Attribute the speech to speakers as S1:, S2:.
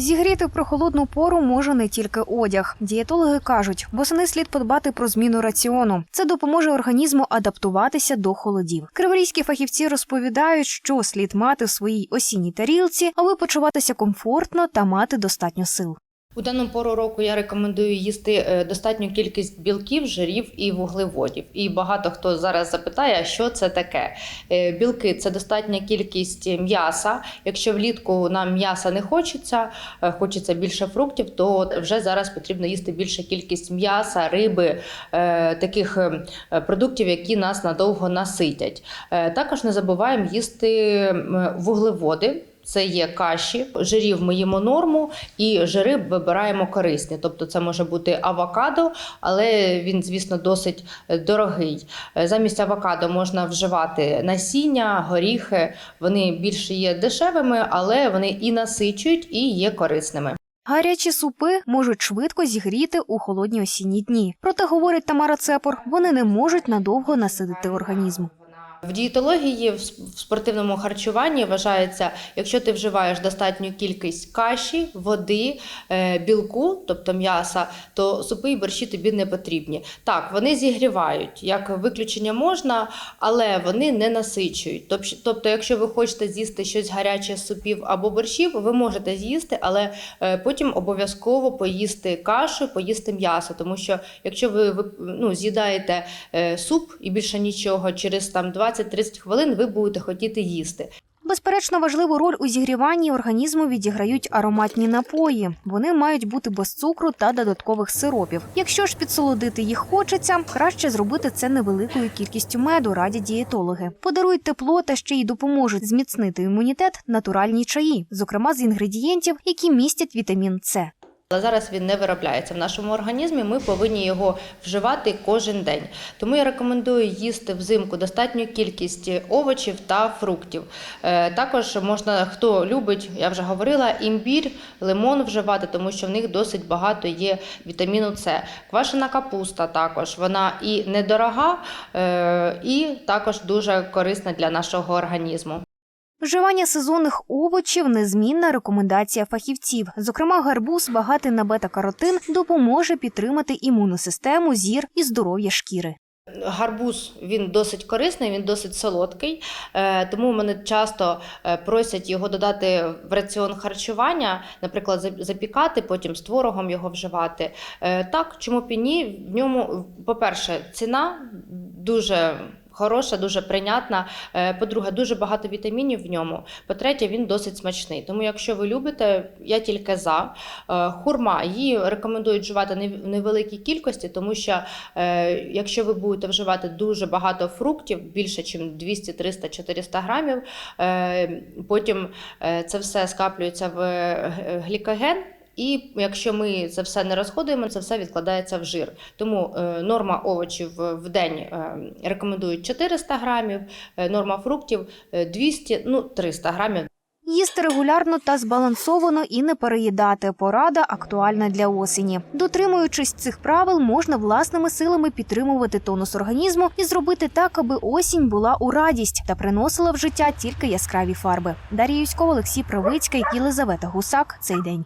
S1: Зігріти в прохолодну пору може не тільки одяг. Дієтологи кажуть, восени слід подбати про зміну раціону. Це допоможе організму адаптуватися до холодів. Криворізькі фахівці розповідають, що слід мати в своїй осінній тарілці, аби почуватися комфортно та мати достатньо сил.
S2: У дану пору року я рекомендую їсти е, достатню кількість білків, жирів і вуглеводів. І багато хто зараз запитає, що це таке. Е, Білки це достатня кількість м'яса. Якщо влітку нам м'яса не хочеться, е, хочеться більше фруктів, то вже зараз потрібно їсти більша кількість м'яса, риби, таких е, продуктів, які нас надовго наситять. Також не забуваємо їсти вуглеводи. Це є каші, жирів ми їмо норму, і жири вибираємо корисні. Тобто це може бути авокадо, але він, звісно, досить е, дорогий. Е, Замість авокадо можна вживати насіння, горіхи. Вони більше є дешевими, але вони і насичують, і є корисними.
S1: Гарячі супи можуть швидко зігріти у холодні осінні дні. Проте, говорить Тамара Цепор, вони не можуть надовго насидити організм.
S2: В дієтології в спортивному харчуванні вважається, якщо ти вживаєш достатню кількість каші, води, е, білку, тобто м'яса, то супи і борщі тобі не потрібні. Так, вони зігрівають, як виключення можна, але вони не насичують. Тобто, якщо ви хочете з'їсти щось гаряче з супів або борщів, ви можете з'їсти, але е, потім обов'язково поїсти кашу, поїсти м'ясо. Тому що якщо ви, ну, з'їдаєте е, суп і більше нічого, через там 20-30 хвилин ви будете хотіти їсти.
S1: Безперечно, важливу роль у зігріванні організму відіграють ароматні напої. Вони мають бути без цукру та додаткових сиропів. Якщо ж підсолодити їх хочеться, краще зробити це невеликою кількістю меду, радять дієтологи. Подарують тепло та ще й допоможуть зміцнити імунітет натуральні чаї, зокрема з інгредієнтів, які містять вітамін С.
S2: Але зараз він не виробляється в нашому організмі. Ми повинні його вживати кожен день. Тому я рекомендую їсти взимку достатню кількість овочів та фруктів. Е, Також можна, хто любить, я вже говорила, імбір, лимон вживати, тому що в них досить багато є вітаміну С. Квашена капуста також вона і недорога, е, і також дуже корисна для нашого організму.
S1: Вживання сезонних овочів незмінна рекомендація фахівців. Зокрема, гарбуз багатий на бета-каротин допоможе підтримати імунну систему, зір і здоров'я шкіри.
S2: Гарбуз він досить корисний, він досить солодкий, е, тому мене часто е, просять його додати в раціон харчування, наприклад, запікати, потім з творогом його вживати. Е, Так, чому б і ні? В ньому, по-перше, ціна дуже. Хороша, дуже прийнятна. Е, По-друге, дуже багато вітамінів в ньому. По-третє, він досить смачний. Тому, якщо ви любите, я тільки за. Е, Хурма її рекомендують вживати в невеликій кількості, тому що Е, Якщо ви будете вживати дуже багато фруктів, більше ніж 200, 300, 400 грамів, потім це все скаплюється в глікоген. І якщо ми це все не розходуємо, це все відкладається в жир. Тому е, норма овочів в день е, рекомендують 400 грамів, е, норма фруктів е, 200, ну 300 грамів.
S1: Їсти регулярно та збалансовано і не переїдати. Порада актуальна для осені. Дотримуючись цих правил, можна власними силами підтримувати тонус організму і зробити так, аби осінь була у радість та приносила в життя тільки яскраві фарби. Дар'я Юськова, Олексій Правицький, Єлизавета Гусак. Цей день.